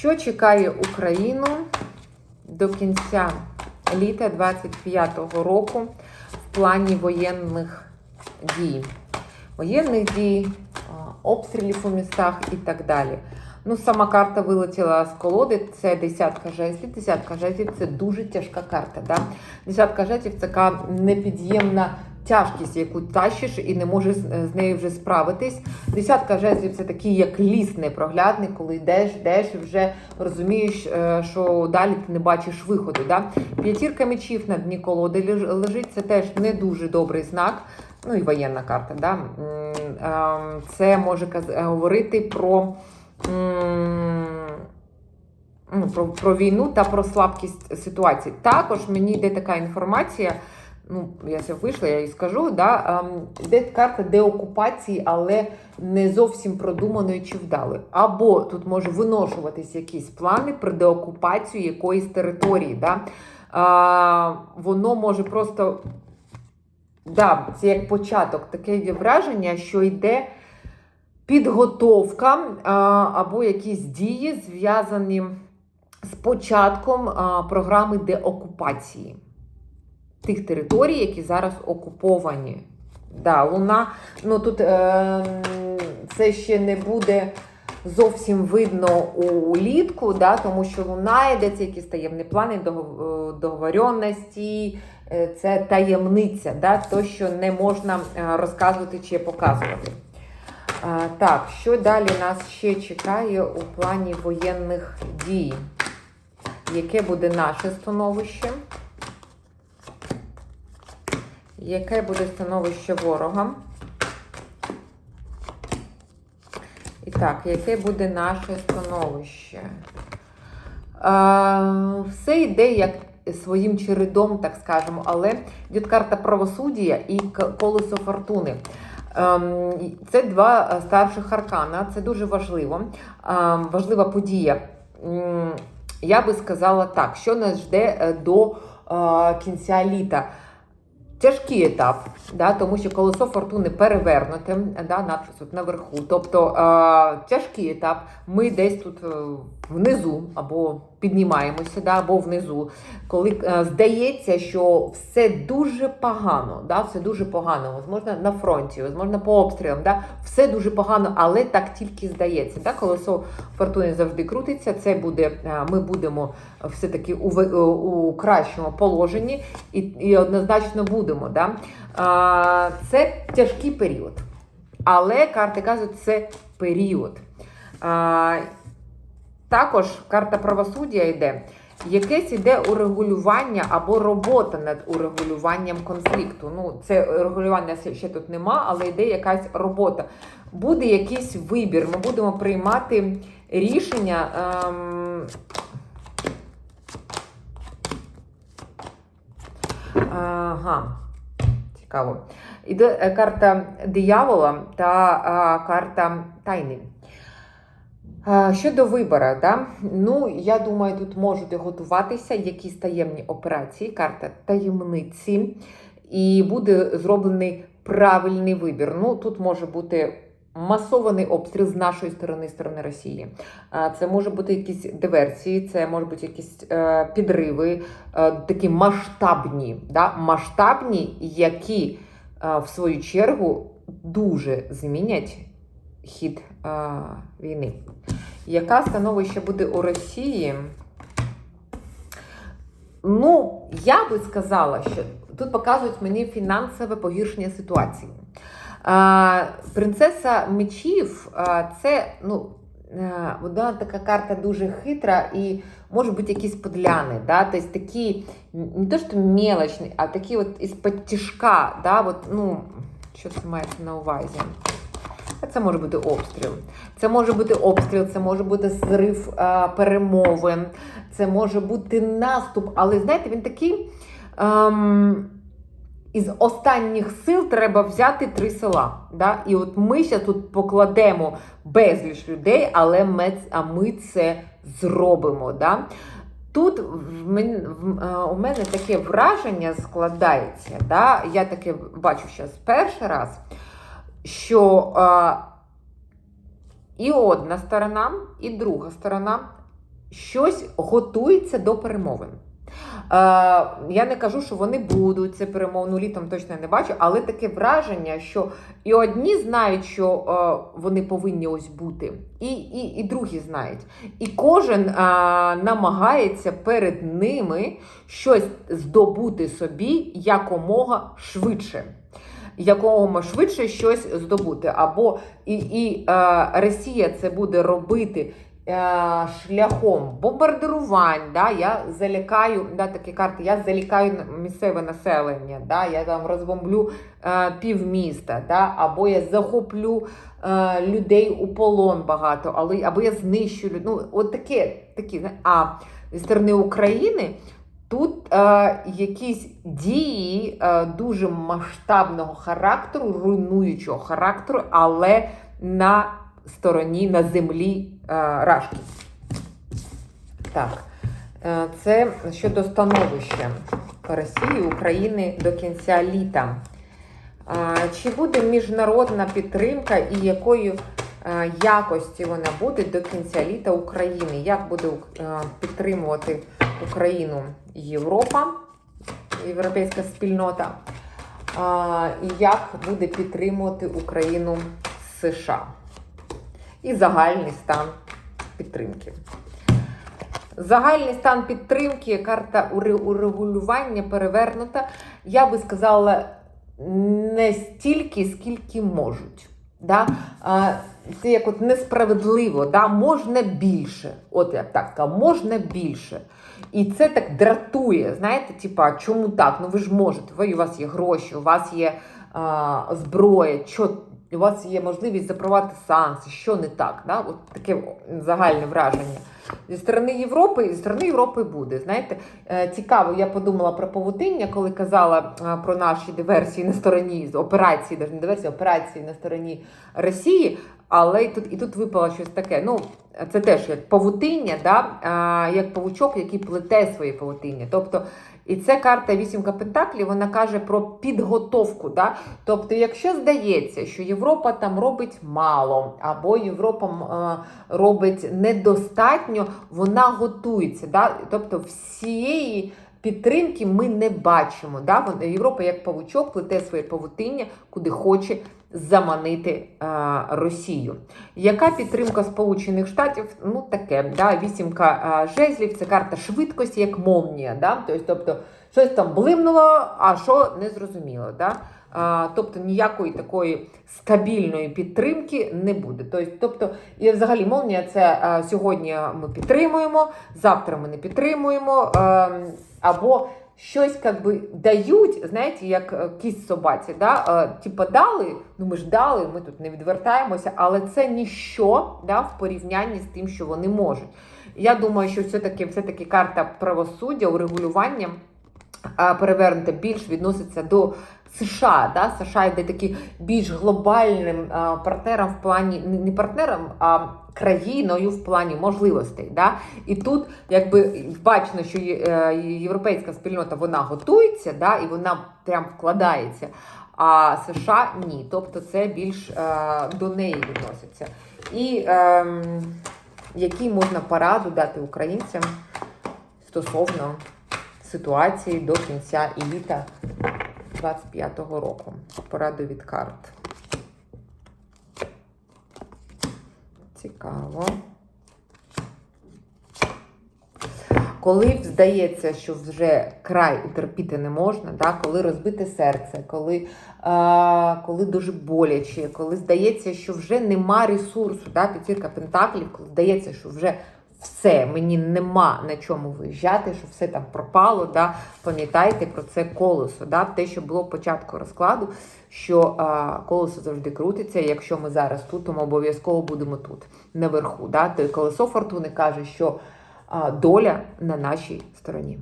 Що чекає Україну до кінця літа 25-го року в плані воєнних дій? Воєнних дій, а, обстрілів у містах і так далі. Ну, сама карта вилетіла з колоди, це десятка жезлів. Десятка жезлів це дуже тяжка карта. Да? Десятка жезлів така непід'ємна тяжкість, яку тащиш і не можеш з нею вже справитись. Десятка жезлів це такий як ліс непроглядний, коли йдеш, йдеш і вже розумієш, е, що далі ти не бачиш виходу. Да? П'ятірка мечів на дні колоди лежить, це теж не дуже добрий знак. Ну і воєнна карта. Да? Ем, Це може говорити про. ну, про, про війну та про слабкість ситуації. Також мені йде така інформація. Ну, я це вийшла, я їй скажу. Да, ем, йде карта деокупації, але не зовсім продуманої чи вдалої. Або тут може виношуватись якісь плани про деокупацію якоїсь території. Да? А, воно може просто. Да, це як початок, таке враження, що йде підготовка а, або якісь дії, зв'язані з початком а, програми деокупації тих територій, які зараз окуповані. Да, луна, ну тут е, це ще не буде зовсім видно улітку, да, тому що луна йде, це якісь таємні плани, е, договоренності, е, це таємниця, да, то, що не можна е, розказувати чи показувати. А, так, що далі нас ще чекає у плані воєнних дій? Яке буде наше становище? Яке буде становище ворога? І так, яке буде наше становище? Е, все йде як своїм чередом, так скажемо, але карта правосуддя і колесо фортуни. Ем, Це два старших аркана, це дуже важливо. Ем, Важлива подія. Я би сказала так, що нас жде е, до е, кінця літа. Тяжкий етап, да, тому що колесо фортуни перевернуте да, надпис от наверху. Тобто е, тяжкий етап. Ми десь тут е, внизу або піднімаємося, да, або внизу, коли е, здається, що все дуже погано, да, все дуже погано, можливо, на фронті, можливо, по обстрілам, да, все дуже погано, але так тільки здається. Да, колесо фортуни завжди крутиться. Це буде, е, ми будемо все-таки у, ви- у кращому положенні і, і однозначно будемо. Да? А, це тяжкий період. Але карти кажуть, це період. Також карта правосуддя йде. Якесь іде урегулювання або робота над урегулюванням конфлікту. Ну, це регулювання ще- тут нема, але йде якась робота. Буде якийсь вибір. Ми будемо приймати рішення. Ем... Ага, цікаво. Іде е, карта диявола та а, карта тайни. Щодо вибору, да? ну, я думаю, тут можуть готуватися якісь таємні операції, карта таємниці, і буде зроблений правильний вибір. Ну, тут може бути масований обстріл з нашої сторони, сторони Росії. Це може бути якісь диверсії, це може бути якісь е, підриви, е, такі масштабні, да? масштабні, які е, в свою чергу дуже змінять хід е, війни. Яка становище буде у Росії? Ну, я би сказала, що тут показують мені фінансове погіршення ситуації. А, принцеса мечів а, це ну, е, вона така карта дуже хитра і може бути якісь подляни, да? тобто такі не то, що мелочні, а такі от із-під тяжка, да? от, ну, що це мається на увазі? А Це може бути обстріл. Це може бути обстріл, це може бути зрив е, перемовин, це може бути наступ. Але знаєте, він такий. Ем, із останніх сил треба взяти три села. Да? І от ми ще тут покладемо безліч людей, але ми, а ми це зробимо. Да? Тут в мен, в, е, у мене таке враження складається. Да? Я таке бачу зараз перший раз, що е, і одна сторона, і друга сторона щось готується до перемовин. Е, я не кажу, що вони будуть це перемовну літом точно не бачу, але таке враження, що і одні знають, що е, вони повинні ось бути, і, і, і другі знають. І кожен е, намагається перед ними щось здобути собі якомога швидше. Якомога швидше щось здобути. Або і, і е, Росія це буде робити е, шляхом бомбардирувань. Да? Я залякаю да, такі карти, я залякаю місцеве населення, да? я там розбомблю е, півміста, да? або я захоплю е, людей у полон багато, але, або я знищу люд- ну, от таке, такі, а зі сторони України. Тут е, якісь дії е, дуже масштабного характеру, руйнуючого характеру, але на стороні, на землі е, Рашки. Так, е, це щодо становища Росії, України до кінця літа. Е, Чи буде міжнародна підтримка і якою е, якості вона буде до кінця літа України? Як буде е, підтримувати Україну Європа, європейська спільнота? І як буде підтримувати Україну США? І загальний стан підтримки. Загальний стан підтримки, карта урегулювання перевернута, я би сказала, не стільки, скільки можуть. Да? Це як от несправедливо, да? можна більше. От я так можна більше. І це так дратує. Знаєте, типа, чому так? Ну ви ж можете, ви, у вас є гроші, у вас є а, зброя, у вас є можливість запровадити санкції, що не так? Да? От таке загальне враження. Зі сторони Європи, зі сторони Європи буде. Знаєте, Е, цікаво, я подумала про павутиння, коли казала е, про наші диверсії на стороні операції, навіть не диверсії, операції на стороні Росії. Але і тут, і тут випало щось таке. Ну, це теж як павутиння, да? а, як павучок, який плете свої павутиння. Тобто, і це карта вісімка Пентаклів, вона каже про підготовку. Да? Тобто, якщо здається, що Європа там робить мало, або Європа е, робить недостатньо, вона готується. Да? Тобто, всієї. Підтримки ми не бачимо. Да? Європа як павучок плете своє павутиння, куди хоче заманити е, Росію. Яка підтримка Сполучених Штатів? Ну таке, да? вісімка е, жезлів, це карта швидкості, як молнія. Да? Тобто, щось там блимнуло, а що не зрозуміло. Да? А, тобто ніякої такої стабільної підтримки не буде. Тобто, і взагалі молнія це е, сьогодні ми підтримуємо, завтра ми не підтримуємо, е, або щось как би дають, знаєте, як е, кість собаці. Да? Е, типа дали, ну ми ж дали, ми тут не відвертаємося, але це ніщо да, в порівнянні з тим, що вони можуть. Я думаю, що все-таки все-таки карта правосуддя, урегулювання перевернута більш відноситься до США. Да? США йде такі більш глобальним а, партнером в плані не- не партнером, а країною в плані можливостей. Да? І тут якби бачно, що е, європейська спільнота вона готується, да? і вона прям вкладається. А США ні. Тобто це більш е, до неї відноситься. І ем, який можна пораду дати українцям стосовно ситуації до кінця і літа 25-го року. Пораду від карт. Цікаво. Коли здається, що вже край утерпіти не можна, да? коли розбите серце, коли, е, коли дуже боляче, коли здається, що вже нема ресурсу, да? п'ятірка пентаклів, коли здається, що вже все, мені нема на чому виїжджати, що все там пропало. Да? Пам'ятайте про це колесо, да? те, що було початку розкладу, що а, колесо завжди крутиться. Якщо ми зараз тут, то ми обов'язково будемо тут, наверху. Да? То колесо фортуни каже, що а, доля на нашій стороні.